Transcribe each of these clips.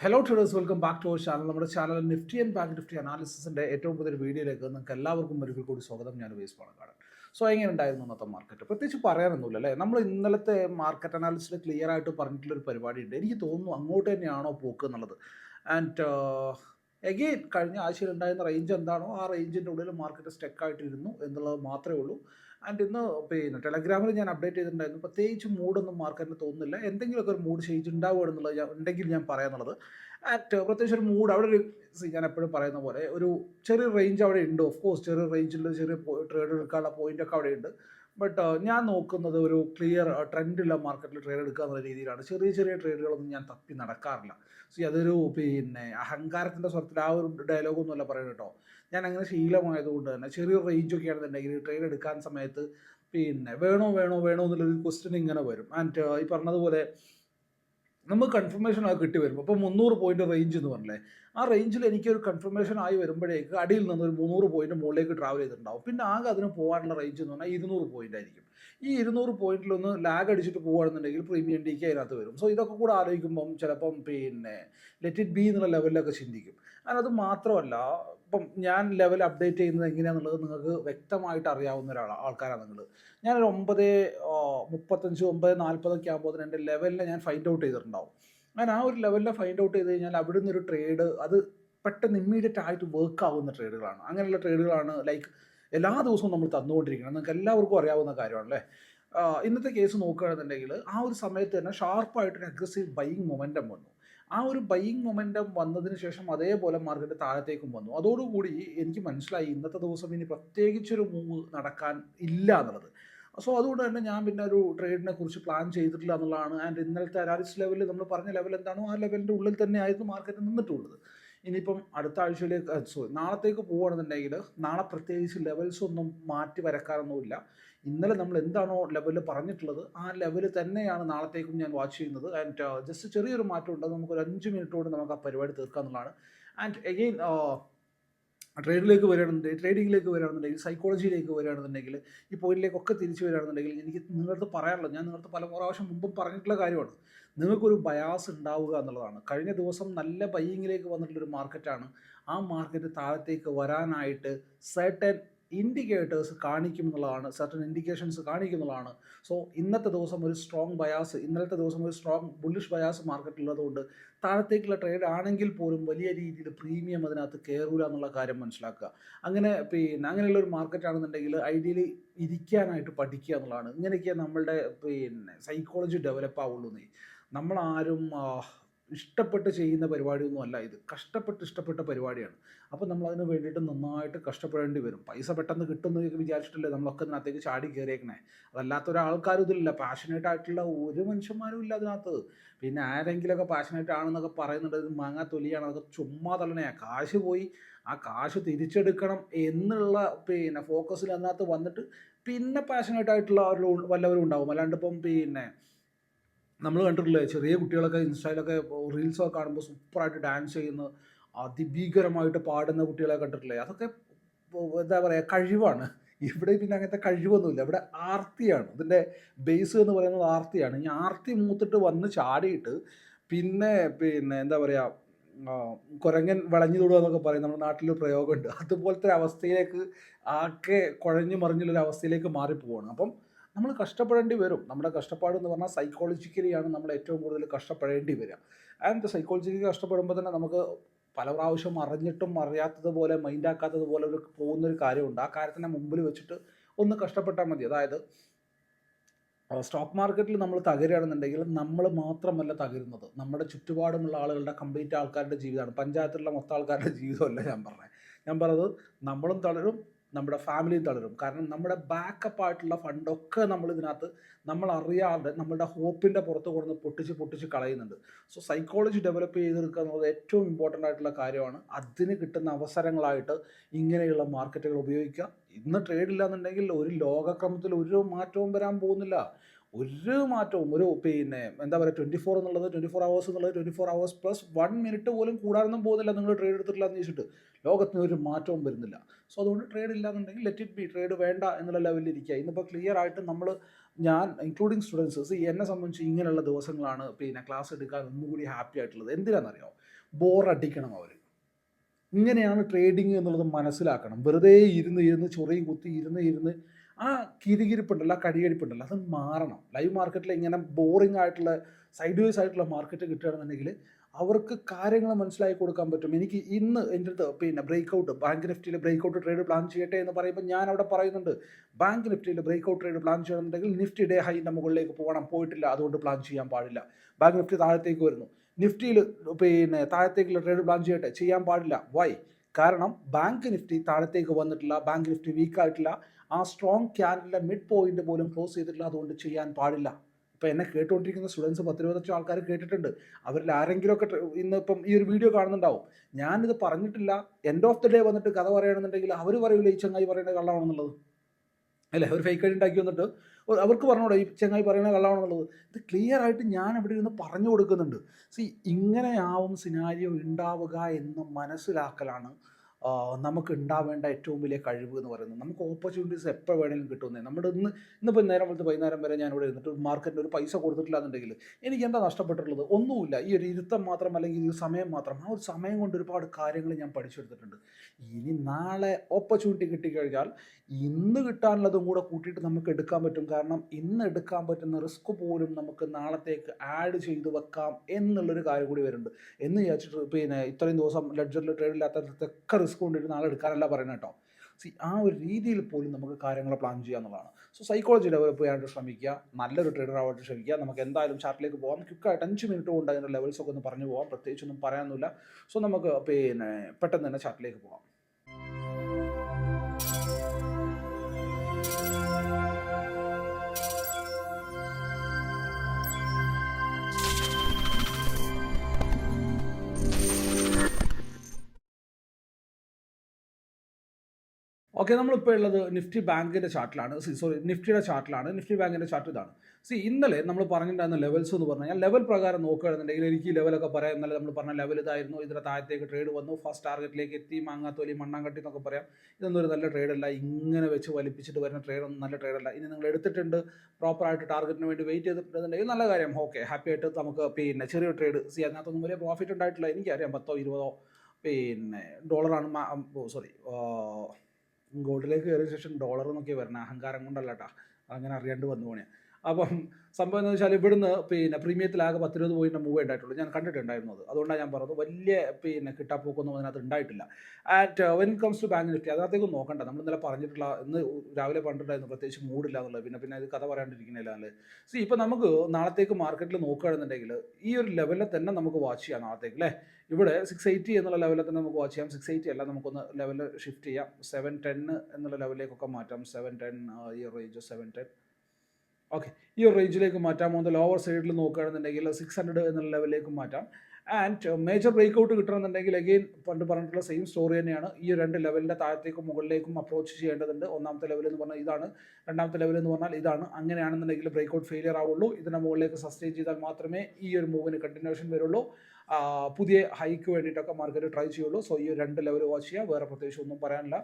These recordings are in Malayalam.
Hello traders welcome back to our channel നമ്മുടെ channel Nifty and bank Nifty അനാലിസിസിന്റെ ഏറ്റവും പുതിയൊരു വീഡിയോയിലേക്ക് നിങ്ങൾക്ക് എല്ലാവർക്കും ഒരിക്കൽ കൂടി സ്വാഗതം. ഞാൻ വേസ് പാണക്കാട് സോ എങ്ങനെ ഉണ്ടായിരുന്നു ഇന്നത്തെ മാർക്കറ്റ് പ്രത്യേകിച്ച് പറയാനൊന്നുമില്ല അല്ലേ? നമ്മൾ ഇന്നലത്തെ മാർക്കറ്റ് അനാലിസിൽ ക്ലിയർ ആയിട്ട് പറഞ്ഞിട്ടുള്ളൊരു പരിപാടിയുണ്ട്. എനിക്ക് തോന്നുന്നു അങ്ങോട്ട് തന്നെയാണോ പോക്ക് എന്നുള്ളത്. ആൻഡ് എഗെയിൻ കഴിഞ്ഞ ആഴ്ചയിൽ ഉണ്ടായിരുന്ന റേഞ്ച് എന്താണോ ആ റേഞ്ചിന്റെ ഉള്ളിൽ മാർക്കറ്റ് സ്റ്റെക്കായിട്ടിരുന്നു എന്നുള്ളത് മാത്രമേ ഉള്ളൂ. ആൻഡ് ഇന്ന് പിന്നെ ടെലഗ്രാമിൽ ഞാൻ അപ്ഡേറ്റ് ചെയ്തിട്ടുണ്ടായിരുന്നു. പ്രത്യേകിച്ച് മൂഡൊന്നും മാർക്കറ്റിന് തോന്നുന്നില്ല. എന്തെങ്കിലുമൊക്കെ ഒരു മൂഡ് ചേഞ്ച് ഉണ്ടാവുക എന്നുള്ളത് ഞാൻ ഉണ്ടെങ്കിൽ ഞാൻ പറയാന്നുള്ളത്. ആൻഡ് പ്രത്യേകിച്ച് ഒരു മൂഡ് അവിടെ ഒരു ഞാൻ എപ്പോഴും പറയുന്ന പോലെ ഒരു ചെറിയ റേഞ്ച് അവിടെ ഉണ്ട്. ഓഫ് കോഴ്സ് ചെറിയ റേഞ്ചിൽ ചെറിയ ട്രേഡ് എടുക്കാനുള്ള പോയിന്റ് ഒക്കെ അവിടെ ഉണ്ട് ബട്ട് ഞാൻ നോക്കുന്നത് ഒരു ക്ലിയർ ട്രെൻഡുള്ള മാർക്കറ്റിൽ ട്രേഡ് എടുക്കുക എന്നുള്ള രീതിയിലാണ്. ചെറിയ ചെറിയ ട്രേഡുകളൊന്നും ഞാൻ തപ്പി നടക്കാറില്ല. സോ അതൊരു പിന്നെ അഹങ്കാരത്തിന്റെ സ്വരത്തിൽ ആ ഒരു ഡയലോഗൊന്നുമല്ല പറയുന്നത് കേട്ടോ. ഞാൻ അങ്ങനെ ശീലമായതുകൊണ്ട് തന്നെ ചെറിയൊരു റേഞ്ച് ഒക്കെ ആണെന്നുണ്ടെങ്കിൽ ട്രേഡ് എടുക്കാൻ സമയത്ത് പിന്നെ വേണോ വേണോ വേണോ എന്നുള്ളൊരു ക്വസ്റ്റ്യൻ ഇങ്ങനെ വരും. ആൻഡ് ഈ പറഞ്ഞതുപോലെ നമുക്ക് കൺഫർമേഷൻ ആ കിട്ടി വരും അപ്പോൾ മുന്നൂറ് പോയിന്റ് റേഞ്ച് എന്ന് പറഞ്ഞില്ലേ? ആ റേഞ്ചിൽ എനിക്കൊരു കൺഫർമേഷൻ ആയി വരുമ്പോഴേക്ക് അടിയിൽ നിന്ന് ഒരു മുന്നൂറ് പോയിന്റ് മുകളിലേക്ക് ട്രാവൽ ചെയ്തിട്ടുണ്ടാവും. പിന്നെ ആകെ അതിന് പോകാനുള്ള റേഞ്ച് എന്ന് പറഞ്ഞാൽ ഇരുന്നൂറ് പോയിന്റ് ആയിരിക്കും. ഈ ഇരുന്നൂറ് പോയിന്റിലൊന്ന് ലാഗ് അടിച്ചിട്ട് പോകുകയാണെന്നുണ്ടെങ്കിൽ പ്രീമിയം ഡിക്ക് അതിനകത്ത് വരും. സോ ഇതൊക്കെ കൂടെ ആലോചിക്കുമ്പം ചിലപ്പം പിന്നെ ലെറ്റ് ഇറ്റ് ബി എന്നുള്ള ലെവലിലൊക്കെ ചിന്തിക്കും. അത് മാത്രമല്ല ഇപ്പം ഞാൻ ലെവൽ അപ്ഡേറ്റ് ചെയ്യുന്നത് എങ്ങനെയാണെന്നുള്ളത് നിങ്ങൾക്ക് വ്യക്തമായിട്ട് അറിയാവുന്ന ഒരാൾ ആൾക്കാരാണ് നിങ്ങൾ ഞാനൊരു ഒമ്പത് മുപ്പത്തഞ്ച് ഒമ്പത് നാൽപ്പതൊക്കെ ആകുമ്പോൾ എന്റെ ലെവലിനെ ഞാൻ ഫൈൻഡ് ഔട്ട് ചെയ്തിട്ടുണ്ടാവും. ഞാൻ ആ ഒരു ലെവലിനെ ഫൈൻഡ് ഔട്ട് ചെയ്ത് കഴിഞ്ഞാൽ അവിടെ ഒരു ട്രേഡ് അത് പെട്ടെന്ന് ഇമ്മീഡിയറ്റ് ആയിട്ട് വർക്ക് ആവുന്ന ട്രേഡുകളാണ് അങ്ങനെയുള്ള ട്രേഡുകളാണ് ലൈക്ക് എല്ലാ ദിവസവും നമ്മൾ തന്നുകൊണ്ടിരിക്കുന്നത്. നിങ്ങൾക്ക് എല്ലാവർക്കും അറിയാവുന്ന കാര്യമാണല്ലേ? ഇന്നത്തെ കേസ് നോക്കുകയാണെന്നുണ്ടെങ്കിൽ ആ ഒരു സമയത്ത് തന്നെ ഷാർപ്പായിട്ടൊരു അഗ്രസീവ് ബൈയിങ് മൊമെന്റം വന്നു. ആ ഒരു ബൈയിങ് മൊമെന്റം വന്നതിന് ശേഷം അതേപോലെ മാർക്കറ്റ് താഴത്തേക്കും വന്നു. അതോടുകൂടി എനിക്ക് മനസ്സിലായി ഇന്നത്തെ ദിവസം ഇനി പ്രത്യേകിച്ചൊരു മൂവ് നടക്കാൻ ഇല്ല എന്നുള്ളത്. സോ അതുകൊണ്ട് തന്നെ ഞാൻ പിന്നെ ഒരു ട്രേഡിനെ കുറിച്ച് പ്ലാൻ ചെയ്തിട്ടില്ല എന്നുള്ളതാണ്. ആൻഡ് ഇന്നലത്തെ അനാലിസ് ലെവലിൽ നമ്മൾ പറഞ്ഞ ലെവൽ എന്താണോ ആ ലെവലിന്റെ ഉള്ളിൽ തന്നെ ആയിരുന്നു മാർക്കറ്റ് നിന്നിട്ടുള്ളത്. ഇനിയിപ്പം അടുത്ത ആഴ്ചയിലേക്ക് സോറി നാളത്തേക്ക് പോവുകയാണെന്നുണ്ടെങ്കിൽ നാളെ പ്രത്യേകിച്ച് ലെവൽസ് ഒന്നും മാറ്റി വരക്കാറൊന്നുമില്ല ഇന്നലെ നമ്മൾ എന്താണോ ലെവലിൽ പറഞ്ഞിട്ടുള്ളത് ആ ലെവൽ തന്നെയാണ് നാളത്തേക്കും ഞാൻ വാച്ച് ചെയ്യുന്നത്. ആൻഡ് ജസ്റ്റ് ചെറിയൊരു മാറ്റം ഉണ്ട്. നമുക്ക് ഒരു അഞ്ച് മിനിറ്റ് കൊണ്ട് നമുക്ക് ആ പരിപാടി തീർക്കാമെന്നുള്ളതാണ് ആൻഡ് എഗെയിൻ ട്രേഡിലേക്ക് വരികയാണെന്നുണ്ടെങ്കിൽ ട്രേഡിങ്ങിലേക്ക് വരികയാണെന്നുണ്ടെങ്കിൽ സൈക്കോളജിയിലേക്ക് വരികയാണെന്നുണ്ടെങ്കിൽ ഈ പോയിന്റിലേക്കൊക്കെ തിരിച്ചു വരികയാണെന്നുണ്ടെങ്കിൽ എനിക്ക് നിങ്ങളടുത്ത് പറയാനുള്ളത് ഞാൻ നിങ്ങളടുത്ത് പല പ്രാവശ്യം മുമ്പും പറഞ്ഞിട്ടുള്ള കാര്യമാണ്. നിങ്ങൾക്കൊരു ബയാസ് ഉണ്ടാവുക എന്നുള്ളതാണ്. കഴിഞ്ഞ ദിവസം നല്ല ബയ്യിങ്ങിലേക്ക് വന്നിട്ടുള്ളൊരു മാർക്കറ്റാണ് ആ മാർക്കറ്റ് താഴത്തേക്ക് വരാനായിട്ട് സർട്ടൻ ഇൻഡിക്കേറ്റേഴ്സ് കാണിക്കുമെന്നുള്ളതാണ് സർട്ടൻ ഇൻഡിക്കേഷൻസ് കാണിക്കുന്നതാണ് സോ ഇന്നത്തെ ദിവസം ഒരു സ്ട്രോങ് ബയാസ് ഇന്നലത്തെ ദിവസം ഒരു സ്ട്രോങ് ബുള്ളിഷ് ബയാസ് മാർക്കറ്റിലുള്ളതുകൊണ്ട് താഴത്തേക്കുള്ള ട്രേഡ് ആണെങ്കിൽ പോലും വലിയ രീതിയിൽ പ്രീമിയം അതിനകത്ത് കയറൂല എന്നുള്ള കാര്യം മനസ്സിലാക്കുക. അങ്ങനെ പിന്നെ അങ്ങനെയുള്ള ഒരു മാർക്കറ്റ് ആണെന്നുണ്ടെങ്കിൽ ഐഡിയലി ഇരിക്കാനായിട്ട് പഠിക്കുക എന്നുള്ളതാണ്. ഇങ്ങനെയൊക്കെ നമ്മളുടെ പിന്നെ സൈക്കോളജി ഡെവലപ്പ് ആവുള്ളൂ നീ. നമ്മളാരും ഇഷ്ടപ്പെട്ട് ചെയ്യുന്ന പരിപാടിയൊന്നും അല്ല ഇത്. കഷ്ടപ്പെട്ട് ഇഷ്ടപ്പെട്ട പരിപാടിയാണ്. അപ്പോൾ നമ്മൾ അതിന് വേണ്ടിയിട്ട് നന്നായിട്ട് കഷ്ടപ്പെടേണ്ടി വരും. പൈസ പെട്ടെന്ന് കിട്ടുമെന്ന് വിചാരിച്ചിട്ടില്ലേ നമ്മളൊക്കെ ഇതിനകത്തേക്ക് ചാടി കയറിയേക്കണേ അതല്ലാത്ത ഒരാൾക്കാരും ഇതില്ല പാഷനേറ്റ് ആയിട്ടുള്ള ഒരു മനുഷ്യന്മാരും ഇല്ല അതിനകത്ത്. പിന്നെ ആരെങ്കിലുമൊക്കെ പാഷനേറ്റ് ആണെന്നൊക്കെ പറയുന്നുണ്ട്. ഇത് മാങ്ങാ തൊലിയാണ്. അതൊക്കെ ചുമ്മാ തള്ളണേ കാശ് പോയി ആ കാശ് തിരിച്ചെടുക്കണം എന്നുള്ള പിന്നെ ഫോക്കസിൽ അതിനകത്ത് വന്നിട്ട് പിന്നെ പാഷനേറ്റ് ആയിട്ടുള്ള വല്ലവരും ഉണ്ടാവും. അല്ലാണ്ട് ഇപ്പം പിന്നെ നമ്മൾ കണ്ടിട്ടില്ലേ ചെറിയ കുട്ടികളൊക്കെ ഇൻസ്റ്റയിലൊക്കെ റീൽസൊക്കെ കാണുമ്പോൾ സൂപ്പറായിട്ട് ഡാൻസ് ചെയ്യുന്ന അതിഭീകരമായിട്ട് പാടുന്ന കുട്ടികളെ കണ്ടിട്ടില്ലേ? അതൊക്കെ എന്താ പറയുക കഴിവാണ്. ഇവിടെ പിന്നെ അങ്ങനത്തെ കഴിവൊന്നുമില്ല. ഇവിടെ ആർത്തിയാണ്. ഇതിന്റെ ബേസ് എന്ന് പറയുന്നത് ആർത്തിയാണ്. ഈ ആർത്തി മൂത്തിട്ട് വന്ന് ചാടിയിട്ട് പിന്നെ പിന്നെ എന്താ പറയുക കുരങ്ങൻ വളഞ്ഞു തൊടുക എന്നൊക്കെ പറയും. നമ്മുടെ നാട്ടിലൊരു പ്രയോഗമുണ്ട്. അതുപോലത്തെ അവസ്ഥയിലേക്ക് ആകെ കുഴഞ്ഞു മറിഞ്ഞുള്ളൊരു അവസ്ഥയിലേക്ക് മാറിപ്പോവാണ്. അപ്പം നമ്മൾ കഷ്ടപ്പെടേണ്ടി വരും. നമ്മുടെ കഷ്ടപ്പാട് എന്ന് പറഞ്ഞാൽ സൈക്കോളജിക്കലിയാണ് നമ്മൾ ഏറ്റവും കൂടുതൽ കഷ്ടപ്പെടേണ്ടി വരിക. ആൻഡ് സൈക്കോളജിക്കലി കഷ്ടപ്പെടുമ്പോൾ തന്നെ നമുക്ക് പല പ്രാവശ്യം അറിഞ്ഞിട്ടും അറിയാത്തതുപോലെ മൈൻഡാക്കാത്തതുപോലെ ഒരു പോകുന്നൊരു കാര്യമുണ്ട്. ആ കാര്യത്തിനെ മുമ്പിൽ വെച്ചിട്ട് ഒന്ന് കഷ്ടപ്പെട്ടാൽ മതി. അതായത് സ്റ്റോക്ക് മാർക്കറ്റിൽ നമ്മൾ തകരുകയാണെന്നുണ്ടെങ്കിൽ നമ്മൾ മാത്രമല്ല തകരുന്നത്. നമ്മുടെ ചുറ്റുപാടുമുള്ള ആളുകളുടെ കംപ്ലീറ്റ് ആൾക്കാരുടെ ജീവിതമാണ്. പഞ്ചായത്തിലുള്ള മൊത്തം ആൾക്കാരുടെ ജീവിതമല്ല ഞാൻ പറഞ്ഞത്. ഞാൻ പറഞ്ഞത് നമ്മളും തളരും നമ്മുടെ ഫാമിലിയും തളരും. കാരണം നമ്മുടെ ബാക്കപ്പ് ആയിട്ടുള്ള ഫണ്ടൊക്കെ നമ്മൾ ഇതിനകത്ത് നമ്മൾ അറിയാതെ നമ്മളുടെ ഹോപ്പിന്റെ പുറത്ത് കൊടുന്ന് പൊട്ടിച്ച് പൊട്ടിച്ച് കളയുന്നുണ്ട്. സോ സൈക്കോളജി ഡെവലപ്പ് ചെയ്തെടുക്കുക എന്നുള്ളത് ഏറ്റവും ഇമ്പോർട്ടന്റ് ആയിട്ടുള്ള കാര്യമാണ്. അതിന് കിട്ടുന്ന അവസരങ്ങളായിട്ട് ഇങ്ങനെയുള്ള മാർക്കറ്റുകൾ ഉപയോഗിക്കുക. ഇന്ന് ട്രേഡ് ഇല്ലാന്നുണ്ടെങ്കിൽ ഒരു ലോകക്രമത്തിൽ ഒരു മാറ്റവും വരാൻ പോകുന്നില്ല. ഒരു മാറ്റവും ഒരു പിന്നെ എന്താ പറയുക ട്വന്റി ഫോർ എന്നുള്ളത് ട്വന്റി ഫോർ അവേഴ്സ് എന്നുള്ളത് twenty four hours plus one minute പോലും കൂടാനൊന്നും പോകുന്നില്ല നിങ്ങൾ ട്രേഡ് എടുത്തിട്ടില്ല എന്ന് ചോദിച്ചിട്ട്. ലോകത്തിന് ഒരു മാറ്റവും വരുന്നില്ല. സോ അതുകൊണ്ട് ട്രേഡ് ഇല്ലാന്നുണ്ടെങ്കിൽ ലെറ്റ് ഇറ്റ് ബി ട്രേഡ് വേണ്ട എന്നുള്ള ലെവലിൽ ഇരിക്കുക. ഇന്നിപ്പോൾ ക്ലിയർ ആയിട്ട് നമ്മൾ ഞാൻ ഇൻക്ലൂഡിങ് സ്റ്റുഡൻസ് എന്നെ സംബന്ധിച്ച് ഇങ്ങനെയുള്ള ദിവസങ്ങളാണ് പിന്നെ ക്ലാസ് എടുക്കാൻ ഒന്നുകൂടി ഹാപ്പി ആയിട്ടുള്ളത്. എന്തിനാണെന്നറിയാമോ ബോറടിക്കണം അവർ ഇങ്ങനെയാണ് ട്രേഡിങ് എന്നുള്ളത് മനസ്സിലാക്കണം. വെറുതെ ഇരുന്ന് ഇരുന്ന് ചൊറിയും കുത്തി ഇരുന്ന് ഇരുന്ന് ആ കിരികിരിപ്പുണ്ടല്ലോ ആ കടികടിപ്പുണ്ടല്ലോ അത് മാറണം. ലൈവ് മാർക്കറ്റിൽ ഇങ്ങനെ ബോറിംഗ് ആയിട്ടുള്ള സൈഡ് വേസ് ആയിട്ടുള്ള മാർക്കറ്റ് കിട്ടുകയാണെന്നുണ്ടെങ്കിൽ അവർക്ക് കാര്യങ്ങൾ മനസ്സിലാക്കി കൊടുക്കാൻ പറ്റും. എനിക്ക് ഇന്ന് എന്റെ അടുത്ത് പിന്നെ ബ്രേക്ക് ഔട്ട് ബാങ്ക് നിഫ്റ്റിയിൽ ബ്രേക്ക് ഔട്ട് ട്രേഡ് പ്ലാൻ ചെയ്യട്ടെ എന്ന് പറയുമ്പോൾ ഞാൻ അവിടെ പറയുന്നുണ്ട്. ബാങ്ക് നിഫ്റ്റിയിൽ ബ്രേക്ക് ഔട്ട് ട്രേഡ് പ്ലാൻ ചെയ്യണമെന്നുണ്ടെങ്കിൽ നിഫ്റ്റി ഡേ ഹൈന്റെ മുകളിലേക്ക് പോകണം. പോയിട്ടില്ല അതുകൊണ്ട് പ്ലാൻ ചെയ്യാൻ പാടില്ല. ബാങ്ക് നിഫ്റ്റി താഴത്തേക്ക് വരുന്നു. നിഫ്റ്റിയിൽ പിന്നെ താഴത്തേക്കുള്ള ട്രേഡ് പ്ലാൻ ചെയ്യട്ടെ? ചെയ്യാൻ പാടില്ല. വൈ കാരണം ബാങ്ക് നിഫ്റ്റി താഴത്തേക്ക് വന്നിട്ടില്ല ബാങ്ക് നിഫ്റ്റി വീക്ക് ആയിട്ടില്ല. ആ സ്ട്രോങ് ക്യാൻഡിലെ മിഡ് പോയിന്റ് പോലും ക്ലോസ് ചെയ്തിട്ടില്ല. അതുകൊണ്ട് ചെയ്യാൻ പാടില്ല. ഇപ്പം എന്നെ കേട്ടുകൊണ്ടിരിക്കുന്ന സ്റ്റുഡൻസ് പത്തിരുപത്തഞ്ച് ആൾക്കാർ കേട്ടിട്ടുണ്ട്. അവരിൽ ആരെങ്കിലുമൊക്കെ ഇന്ന് ഇപ്പം ഈ ഒരു വീഡിയോ കാണുന്നുണ്ടാവും. ഞാനിത് പറഞ്ഞിട്ടില്ല. എൻഡ് ഓഫ് ദി ഡേ വന്നിട്ട് കഥ പറയുകയാണെന്നുണ്ടെങ്കിൽ അവർ പറയൂല ഈ ചങ്ങായി പറയുന്നത് കള്ളമാണെന്നുള്ളത് അല്ലേ? ഒരു ഫേക്ക് ഐ ഉണ്ടാക്കി വന്നിട്ട് അവർക്ക് പറഞ്ഞോടെ ഈ ചങ്ങായി പറയുന്നത് കള്ളമാണെന്നുള്ളത് ഇത് ക്ലിയർ ആയിട്ട് ഞാൻ ഇവിടെ ഇരുന്ന് പറഞ്ഞു കൊടുക്കുന്നുണ്ട്. സി ഇങ്ങനെയാവും സിനാരിയോ ഉണ്ടാവുക എന്ന് മനസ്സിലാക്കലാണ് നമുക്ക് ഉണ്ടാവേണ്ട ഏറ്റവും വലിയ കഴിവ് എന്ന് പറയുന്നത്. നമുക്ക് ഓപ്പർച്യൂണിറ്റീസ് എപ്പോൾ വേണമെങ്കിലും കിട്ടുന്നേ. നമ്മുടെ ഇന്ന് ഇന്നിപ്പോൾ നേരം മുതൽ വൈകുന്നേരം വരെ ഞാൻ ഇവിടെ ഇരുന്നിട്ട് മാർക്കറ്റിൽ ഒരു പൈസ കൊടുത്തിട്ടില്ല എന്നുണ്ടെങ്കിൽ എനിക്ക് എന്താ നഷ്ടപ്പെട്ടിട്ടുള്ളത്? ഒന്നുമില്ല. ഈ ഒരു ഇരുത്തം മാത്രം അല്ലെങ്കിൽ ഈ സമയം മാത്രം ആ ഒരു സമയം കൊണ്ട് ഒരുപാട് കാര്യങ്ങൾ ഞാൻ പഠിച്ചെടുത്തിട്ടുണ്ട്. ഇനി നാളെ ഓപ്പർച്യൂണിറ്റി കിട്ടിക്കഴിഞ്ഞാൽ ഇന്ന് കിട്ടാനുള്ളതും കൂടെ കൂട്ടിയിട്ട് നമുക്ക് എടുക്കാൻ പറ്റും. കാരണം ഇന്ന് എടുക്കാൻ പറ്റുന്ന റിസ്ക് പോലും നമുക്ക് നാളത്തേക്ക് ആഡ് ചെയ്ത് വെക്കാം എന്നുള്ളൊരു കാര്യം കൂടി വരുന്നുണ്ട്. എന്ന് വിചാരിച്ചിട്ട് പിന്നെ ഇത്രയും ദിവസം ലഡ്ജറിൽ ട്രേഡില്ലാത്ത ഇല്ലാത്തതൊക്കെ റിസ്ക് കൊണ്ടിട്ട് നാളെ എടുക്കാനല്ല പറയുന്നത് കേട്ടോ. സി ആ ഒരു രീതിയിൽ പോലും നമുക്ക് കാര്യങ്ങൾ പ്ലാൻ ചെയ്യുക എന്നുള്ളതാണ്. സോ സൈക്കോളജി ഡെവലപ്പ് ചെയ്യാനായിട്ട് ശ്രമിക്കുക. നല്ലൊരു ട്രേഡർ ആവാനായിട്ട് ശ്രമിക്കുക. നമുക്ക് എന്തായാലും ചാർട്ടിലേക്ക് പോകാം. ക്വിക്കായിട്ട് അഞ്ച് മിനിറ്റ് കൊണ്ട് അതിന്റെ ലെവൽസ് ഒക്കെ ഒന്ന് പറഞ്ഞു പോകാം. പ്രത്യേകിച്ചൊന്നും പറയാനൊന്നുമില്ല. സോ നമുക്ക് പിന്നെ പെട്ടെന്ന് തന്നെ ചാർട്ടിലേക്ക് പോകാം. ഓക്കെ നമ്മളിപ്പോൾ ഉള്ളത് നിഫ്റ്റി ബാങ്കിന്റെ ചാർട്ടിലാണ് സി സോറി നിഫ്റ്റിയുടെ ചാർട്ടിലാണ് നിഫ്റ്റി ബാങ്കിന്റെ ചാർട്ട് ഇതാണ്. സി ഇന്നലെ നമ്മൾ പറഞ്ഞിട്ടുണ്ടായിരുന്ന ലെവൽസ് എന്ന് പറഞ്ഞു കഴിഞ്ഞാൽ ലെവൽ പ്രകാരം നോക്കുകയാണെന്നുണ്ടെങ്കിൽ എനിക്ക് ഈ ലെവലൊക്കെ പറയാം. ഇന്നലെ നമ്മൾ പറഞ്ഞ ലെവൽ ഇതായിരുന്നു. ഇതിന്റെ താഴത്തേക്ക് ട്രേഡ് വന്നു. ഫസ്റ്റ് ടാർഗറ്റിലേക്ക് എത്തി. മാങ്ങാത്തോലി മണ്ണാങ്കട്ടി എന്നൊക്കെ പറയാം. ഇതൊന്നും ഒരു നല്ല ട്രേഡ് അല്ല. ഇങ്ങനെ വെച്ച് വലിപ്പിച്ചിട്ട് വരുന്ന ട്രേഡ് ഒന്നും നല്ല ട്രേഡ് അല്ല. ഇനി നിങ്ങൾ എടുത്തിട്ടുണ്ട്. പ്രോപ്പറായിട്ട് ടാർഗറ്റിന് വേണ്ടി വെയിറ്റ് ചെയ്തിട്ടുണ്ടെങ്കിൽ നല്ല കാര്യം. ഓക്കെ ഹാപ്പി ആയിട്ട് നമുക്ക് പിന്നെ ചെറിയ ട്രേഡ് സി അതിനകത്തൊന്നും വലിയ പ്രോഫിറ്റ് ഉണ്ടായിട്ടില്ല. എനിക്കറിയാം പത്തോ ഇരുപതോ പിന്നെ ഡോളറാണ് സോറി ഗോൾഡിലേക്ക് കയറിയ ശേഷം ഡോളർ എന്നൊക്കെ വരണം അഹങ്കാരം കൊണ്ടല്ല കേട്ടോ അങ്ങനെ അറിയാണ്ട് വന്നു പോണേ. അപ്പം സംഭവം എന്ന് വെച്ചാൽ ഇവിടുന്ന് പിന്നെ പ്രീമിയത്തിലാകെ പത്തിരുപത് പോയിന്റ് മൂവ് ഉണ്ടായിട്ടുള്ളൂ. ഞാൻ കണ്ടിട്ടുണ്ടായിരുന്നു അത് അതുകൊണ്ടാണ് ഞാൻ പറഞ്ഞത്. വലിയ പിന്നെ കിട്ടാപ്പോക്കൊന്നും അതിനകത്ത് ഉണ്ടായിട്ടില്ല. At when comes to bank Nifty അതിനകത്തേക്ക് നോക്കണ്ട. നമ്മൾ ഇന്നലെ പറഞ്ഞിട്ടുള്ള ഇന്ന് രാവിലെ പറഞ്ഞിട്ടുണ്ടായിരുന്നു പ്രത്യേകിച്ച് മൂടില്ല എന്നുള്ളത്. പിന്നെ പിന്നെ ഇത് കഥ പറയാണ്ടിരിക്കുന്നില്ല സി ഇപ്പം നമുക്ക് നാളത്തേക്ക് മാർക്കറ്റിൽ നോക്കുകയാണെന്നുണ്ടെങ്കിൽ ഈ ഒരു ലെവലിൽ തന്നെ നമുക്ക് വാച്ച് ചെയ്യാം നാളത്തേക്ക് അല്ലേ? ഇവിടെ സിക്സ് എയ്റ്റി എന്നുള്ള ലെവലിൽ തന്നെ നമുക്ക് വാച്ച് ചെയ്യാം. സിക്സ് എയ്റ്റി അല്ല നമുക്കൊന്ന് ലെവലിൽ ഷിഫ്റ്റ് ചെയ്യാം. സെവൻ ടെൻ എന്നുള്ള ലെവലിലേക്കൊക്കെ മാറ്റാം. സെവൻ ടെൻ ഈ റേഞ്ച് സെവൻ ടെൻ ഓക്കെ ഈ ഒരു റേഞ്ചിലേക്ക് മാറ്റാം. ഒന്ന് ലോവർ സൈഡിൽ നോക്കുകയാണെന്നുണ്ടെങ്കിൽ സിക്സ് ഹൺഡ്രഡ് എന്നുള്ള ലെവലിലേക്ക് മാറ്റാം. ആൻഡ് മേജർ ബ്രേക്ക് ഔട്ട് കിട്ടണമെന്നുണ്ടെങ്കിൽ അഗെയിൻ പണ്ട് പറഞ്ഞിട്ടുള്ള സെയിം സ്റ്റോറി തന്നെയാണ്. ഈ രണ്ട് ലെവലിന്റെ താഴത്തേക്കും മുകളിലേക്കും അപ്രോച്ച് ചെയ്യേണ്ടതുണ്ട്. ഒന്നാമത്തെ ലെവൽ എന്ന് പറഞ്ഞാൽ ഇതാണ്. രണ്ടാമത്തെ ലെവൽ എന്ന് പറഞ്ഞാൽ ഇതാണ്. അങ്ങനെയാണെന്നുണ്ടെങ്കിൽ ബ്രേക്ക് ഔട്ട് ഫെയിലിയർ ആവുള്ളൂ. ഇതിന്റെ മുകളിലേക്ക് സസ്റ്റെയിൻ ചെയ്താൽ മാത്രമേ ഈ ഒരു മൂവിന് കണ്ടിന്യൂഷൻ വരുള്ളൂ. പുതിയ ഹൈക്ക് വേണ്ടിയിട്ടൊക്കെ മാർക്കറ്റ് ട്രൈ ചെയ്യുള്ളൂ. സോ ഈ രണ്ട് ലെവൽ വാച്ച് ചെയ്യുക. വേറെ പ്രത്യേകിച്ച് ഒന്നും പറയാനില്ല.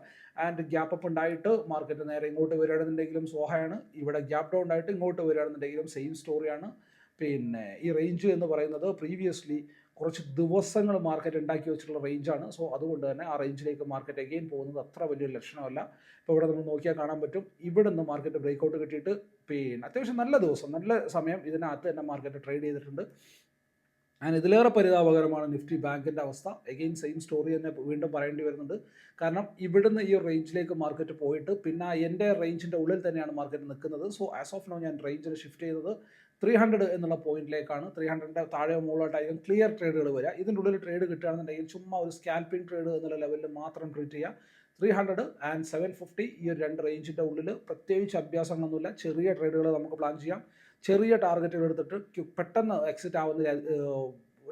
ആൻഡ് ഗ്യാപ്പ് അപ്പ് ഉണ്ടായിട്ട് മാർക്കറ്റ് നേരെ ഇങ്ങോട്ട് വരികയാണെന്നുണ്ടെങ്കിലും സോഹയാണ് ഇവിടെ ഗ്യാപ്പ് ഡൗൺ ആയിട്ട് ഇങ്ങോട്ട് വരികയാണെന്നുണ്ടെങ്കിലും സെയിം സ്റ്റോറിയാണ് പിന്നെ ഈ റേഞ്ച് എന്ന് പറയുന്നത് പ്രീവിയസ്ലി കുറച്ച് ദിവസങ്ങൾ മാർക്കറ്റ് ഉണ്ടാക്കി വെച്ചിട്ടുള്ള റേഞ്ചാണ് സോ അതുകൊണ്ട് തന്നെ ആ റേഞ്ചിലേക്ക് മാർക്കറ്റ് അഗെയിൻ പോകുന്നത് അത്ര വലിയൊരു ലക്ഷണമല്ല. ഇപ്പോൾ ഇവിടെ നമ്മൾ നോക്കിയാൽ കാണാൻ പറ്റും. ഇവിടെ നിന്ന് മാർക്കറ്റ് ബ്രേക്ക് ഔട്ട് കിട്ടിയിട്ട് പിന്നെ അത്യാവശ്യം നല്ല ദിവസം നല്ല സമയം ഇതിനകത്ത് തന്നെ മാർക്കറ്റ് ട്രേഡ് ചെയ്തിട്ടുണ്ട്. ആൻഡ് ഇതിലേറെ പരിതാപകരമാണ് നിഫ്റ്റി ബാങ്കിന്റെ അവസ്ഥ. എഗെയിൻ സെയിം സ്റ്റോറി തന്നെ വീണ്ടും പറയേണ്ടി വരുന്നുണ്ട്. കാരണം ഇവിടുന്ന് ഈ റേഞ്ചിലേക്ക് മാർക്കറ്റ് പോയിട്ട് പിന്നെ എന്റെ റേഞ്ചിന്റെ ഉള്ളിൽ തന്നെയാണ് മാർക്കറ്റ് നിൽക്കുന്നത്. സോ ആസ് ഓഫ് നോ ഞാൻ റേഞ്ചിൽ ഷിഫ്റ്റ് ചെയ്തത് ത്രീ ഹൺഡ്രഡ് എന്നുള്ള പോയിന്റിലേക്കാണ് ത്രീ ഹൺഡ്രഡിന്റെ താഴെയോ മുകളിലോട്ടായിരിക്കും ക്ലിയർ ട്രേഡുകൾ വരിക. ഇതിന്റെ ഉള്ളിൽ ട്രേഡ് കിട്ടുകയാണെന്നുണ്ടെങ്കിൽ ചുമ്മാ ഒരു സ്കാൽപ്പിംഗ് ട്രേഡ് എന്നുള്ള ലെവലിൽ മാത്രം ട്രീറ്റ് ചെയ്യുക. Three hundred and seven fifty ഈ ഒരു രണ്ട് റേഞ്ചിന്റെ ഉള്ളിൽ പ്രത്യേകിച്ച് അഭ്യാസങ്ങളൊന്നുമില്ല. ചെറിയ ട്രേഡുകൾ നമുക്ക് പ്ലാൻ ചെയ്യാം. ചെറിയ ടാർഗറ്റുകൾ എടുത്തിട്ട് പെട്ടെന്ന് എക്സിറ്റ് ആവുന്ന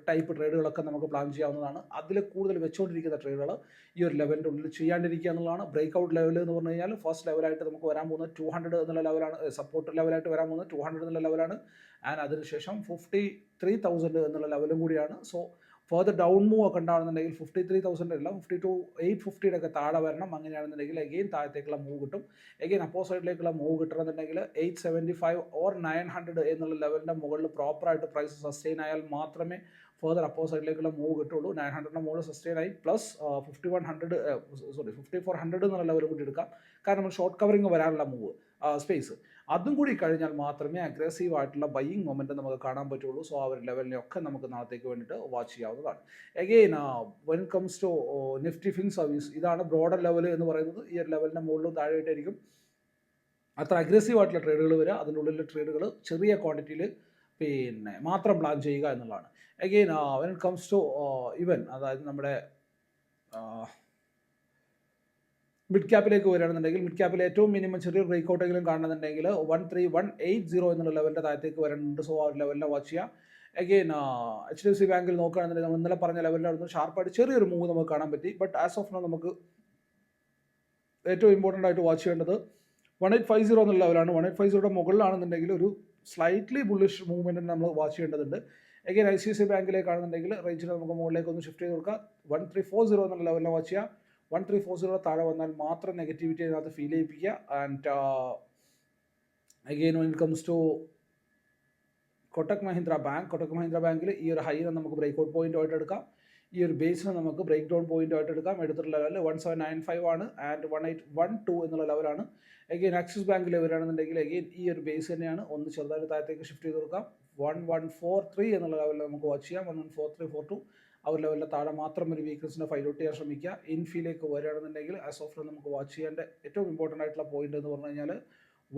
ടൈപ്പ് ട്രേഡുകളൊക്കെ നമുക്ക് പ്ലാൻ ചെയ്യാവുന്നതാണ്. അതിൽ കൂടുതൽ വെച്ചുകൊണ്ടിരിക്കുന്ന ട്രേഡുകൾ ഈ ഒരു ലെവലിന്റെ ഉള്ളിൽ ചെയ്യാണ്ടിരിക്കുക എന്നുള്ളതാണ്. ബ്രേക്ക് ഔട്ട് ലെവൽ എന്ന് പറഞ്ഞു കഴിഞ്ഞാൽ ഫസ്റ്റ് ലെവലായിട്ട് നമുക്ക് വരാൻ പോകുന്നത് ടു ഹൺഡ്രഡ് എന്നുള്ള ലെവലാണ് സപ്പോർട്ട് ലെവലായിട്ട് വരാൻ പോകുന്നത് ടു ഹൺഡ്രഡ് എന്നുള്ള ലെവലാണ് ആൻഡ് അതിനുശേഷം ഫിഫ്റ്റി ത്രീ തൗസൻഡ് എന്നുള്ള ലെവലും കൂടിയാണ്. സോ ഫർദർ ഡൗൺ മൂവ് ഒക്കെ ഉണ്ടാകുന്നുണ്ടെങ്കിൽ ഫിഫ്റ്റി ത്രീ തൗസൻഡ് അല്ല ഫിഫ്റ്റി ടു എയ്റ്റ് ഫിഫ്റ്റിയുടെ ഒക്കെ താഴെ വരണം. അങ്ങനെയാണെന്നുണ്ടെങ്കിൽ എഗെയിൻ താഴത്തേക്കുള്ള മൂവ് കിട്ടും. എഗെയിൻ അപ്പോ സൈഡിലേക്കുള്ള മൂവ് കിട്ടണമെന്നുണ്ടെങ്കിൽ eight seventy five or nine hundred എന്നുള്ള ലെവലിന്റെ മുകളിൽ പ്രോപ്പറായിട്ട് പ്രൈസ് സസ്റ്റെയിൻ ആയാൽ മാത്രമേ ഫർദർ അപ്പോ സൈഡിലേക്കുള്ള മൂവ് കിട്ടുള്ളൂ. നയൻ ഹൺഡ്രഡിന് മുകളിൽ സസ്റ്റെയിൻ ആയി. Plus fifty one hundred sorry fifty four hundred എന്നുള്ള ലെവൽ കൂടി എടുക്കാം. കാരണം നമ്മൾ ഷോർട്ട് കവറിങ് വരാനുള്ള മൂവ് സ്പേസ് അതും കൂടി കഴിഞ്ഞാൽ മാത്രമേ അഗ്രസീവ് ആയിട്ടുള്ള ബൈയിങ് മൊമെന്റ് നമുക്ക് കാണാൻ പറ്റുള്ളൂ. സോ ആ ഒരു ലെവലിനെയൊക്കെ നമുക്ക് നാളത്തേക്ക് വേണ്ടിയിട്ട് വാച്ച് ചെയ്യാവുന്നതാണ്. Again when comes to Nifty fin service ഇതാണ് ബ്രോഡർ ലെവൽ എന്ന് പറയുന്നത്. ഈ ഒരു ലെവലിന്റെ മുകളിലും താഴെയായിട്ടായിരിക്കും. അത്ര അഗ്രസീവ് ആയിട്ടുള്ള ട്രേഡുകൾ വരിക. അതിനുള്ളിലെ ട്രേഡുകൾ ചെറിയ ക്വാണ്ടിറ്റിയിൽ പിന്നെ മാത്രം പ്ലാൻ ചെയ്യുക എന്നുള്ളതാണ്. Again when it comes to ഇവൻ അതായത് നമ്മുടെ മിഡ് ക്യാപ്പിലേക്ക് വരികയാണെന്നുണ്ടെങ്കിൽ മിഡ് ക്യാപ്പിൽ ഏറ്റവും മിനിമം ചെറിയ ബ്രേക്ക് ഔട്ടെങ്കിലും കാണുന്നുണ്ടെങ്കിൽ one three one eight zero എന്നുള്ള ലെവലിന്റെ താഴത്തേക്ക് വരേണ്ടത്. സോ ആ ഒരു ലെവലിനെ വാച്ച് ചെയ്യുക. Again H D F C ബാങ്കിൽ നോക്കുകയാണെന്നുണ്ടെങ്കിൽ നമ്മൾ ഇന്നലെ പറഞ്ഞ ലെവലിൽ അവിടുന്ന് ഷാർപ്പായിട്ട് ചെറിയൊരു മൂവ് നമുക്ക് കാണാൻ പറ്റി. ബട്ട് ആസ് ഓഫ് നോ നമുക്ക് ഏറ്റവും ഇമ്പോർട്ടന്റ് ആയിട്ട് വാച്ച് ചെയ്യേണ്ടത് വൺ എയ്റ്റ് ഫൈവ് സീറോ എന്നുള്ള ലെവലാണ് വൺ എയ്റ്റ് ഫൈവ് സീറോയുടെ മുകളിലാണെന്നുണ്ടെങ്കിൽ ഒരു സ്ലൈറ്റ്ലി ബുള്ളിഷ് മൂവ്മെന്റ് നമ്മൾ വാച്ച് ചെയ്യേണ്ടതുണ്ട്. എഗെയിൻ ഐ സി സി ബാങ്കിലേക്കാണെന്നുണ്ടെങ്കിൽ റേഞ്ചിൽ നമുക്ക് മുകളിലേക്ക് ഒന്ന് ഷിഫ്റ്റ് ചെയ്ത് കൊടുക്കുക വൺ ത്രീ ഫോർ സീറോ എന്നുള്ള ലെവലിനെ വാച്ച് ചെയ്യുക. വൺ ത്രീ ഫോർ സീറോ താഴെ വന്നാൽ മാത്രം നെഗറ്റിവിറ്റി അതിനകത്ത് feel ചെയ്യിപ്പിക്കുക. And again when comes to Kotak Mahindra bank Kotak Mahindra ബാങ്കിൽ ഈ ഒരു ഹൈനെ നമുക്ക് ബ്രേക്ക് ഔട്ട് പോയിന്റ് ആയിട്ട് എടുക്കാം. ഈ ഒരു ബേസിനെ നമുക്ക് ബ്രേക്ക് ഡൗൺ പോയിന്റ് ആയിട്ട് എടുക്കാം. എടുത്തിട്ടുള്ള level one seven nine five ആണ്. And one eight one two എന്നുള്ള ലെവലാണ് എഗെയിൻ ആക്സിസ് ബാങ്കിൽ വരികയാണെന്നുണ്ടെങ്കിൽ എഗെയിൻ ഈ ഒരു ബേസ് തന്നെയാണ്. ഒന്ന് ചെറുതായിട്ട് താഴത്തേക്ക് ഷിഫ്റ്റ് ചെയ്ത് കൊടുക്കാം. വൺ വൺ ഫോർ ത്രീ എന്നുള്ള ലെവലിൽ നമുക്ക് വാച്ച് ചെയ്യാം. One one four three four two ആ ഒരു ലെവലിൽ താഴെ മാത്രം ഒരു വീക്ക്നസിനെ ഫൈൻഡ് ഔട്ട് ചെയ്യാൻ ശ്രമിക്കുക. ഇൻഫിയിലേക്ക് വരികയാണെന്നുണ്ടെങ്കിൽ ആ സോഫ്റ്റ് നമുക്ക് വാച്ച് ചെയ്യേണ്ട ഏറ്റവും ഇമ്പോർട്ടന്റ് ആയിട്ടുള്ള പോയിന്റ് എന്ന് പറഞ്ഞു കഴിഞ്ഞാൽ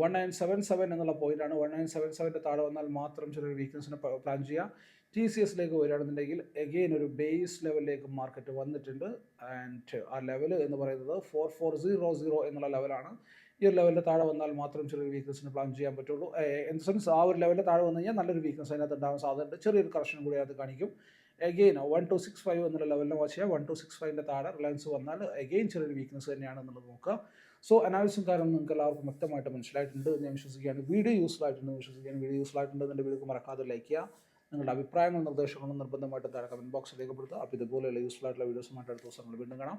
വൺ നയൻ സെവൻ സെവൻ എന്നുള്ള പോയിന്റാണ് വൺ നയൻ സെവൻ സെവന്റെ താഴെ വന്നാൽ മാത്രം ചെറിയൊരു വീക്ക്നസിനെ പ്ലാൻ ചെയ്യുക. ടി സി എസിലേക്ക് വരികയാണെന്നുണ്ടെങ്കിൽ എഗെയിൻ ഒരു ബേസ് ലെവലിലേക്ക് മാർക്കറ്റ് വന്നിട്ടുണ്ട്. ആൻഡ് ആ ലെവൽ എന്ന് പറയുന്നത് ഫോർ ഫോർ സീറോ സീറോ എന്നുള്ള ലെവലാണ് ഈ ഒരു ലെവലിൽ താഴെ വന്നാൽ മാത്രം ചെറിയൊരു വീക്ക്നസിന് പ്ലാൻ ചെയ്യാൻ പറ്റുള്ളൂ. ഇൻ സെൻസ് ആ ഒരു ലെവലിൽ താഴെ വന്നു കഴിഞ്ഞാൽ നല്ലൊരു വീക്ക്നസ് അതിനകത്ത് ഉണ്ടാകാൻ സാധ്യതയുണ്ട്. ചെറിയൊരു കറക്ഷൻ കൂടി അത് കാണിക്കും. Again one two six five എന്നുള്ള ലെവലിനെ വാച്ച് ചെയ്യുക. വൺ ടു സിക്സ് ഫൈവിന്റെ താഴെ റിലയൻസ് വന്നാൽ എഗെയിൻ ചെറിയൊരു വീക്ക്നസ് തന്നെയാണ് എന്നുള്ളത് നോക്കുക. സോ അനാലിസും കാരണം നിങ്ങൾക്ക് എല്ലാവർക്കും വ്യക്തമായിട്ട് മനസ്സിലായിട്ടുണ്ട് എന്ന് ഞാൻ വിശ്വസിക്കുകയാണ്. വീഡിയോ യൂസ്ഫുൾ ആയിട്ടുണ്ട് വിശ്വസിക്കുകയാണ്. വീഡിയോ യൂസ്ഫുൾ ആയിട്ടുണ്ട് എന്റെ വീഡിയോ മറക്കാതെ ലൈക്ക് ചെയ്യുക. നിങ്ങളുടെ അഭിപ്രായങ്ങളും നിർദ്ദേശങ്ങളും നിർബന്ധമായിട്ടും താഴെ കമന്റ് ബോക്സിൽ രേഖപ്പെടുത്തുക. അപ്പോൾ ഇതുപോലെയുള്ള യൂസ്ഫുൾ ആയിട്ടുള്ള വീഡിയോസുമായിട്ട് അടുത്ത ദിവസം നമ്മൾ വീണ്ടും കാണാം.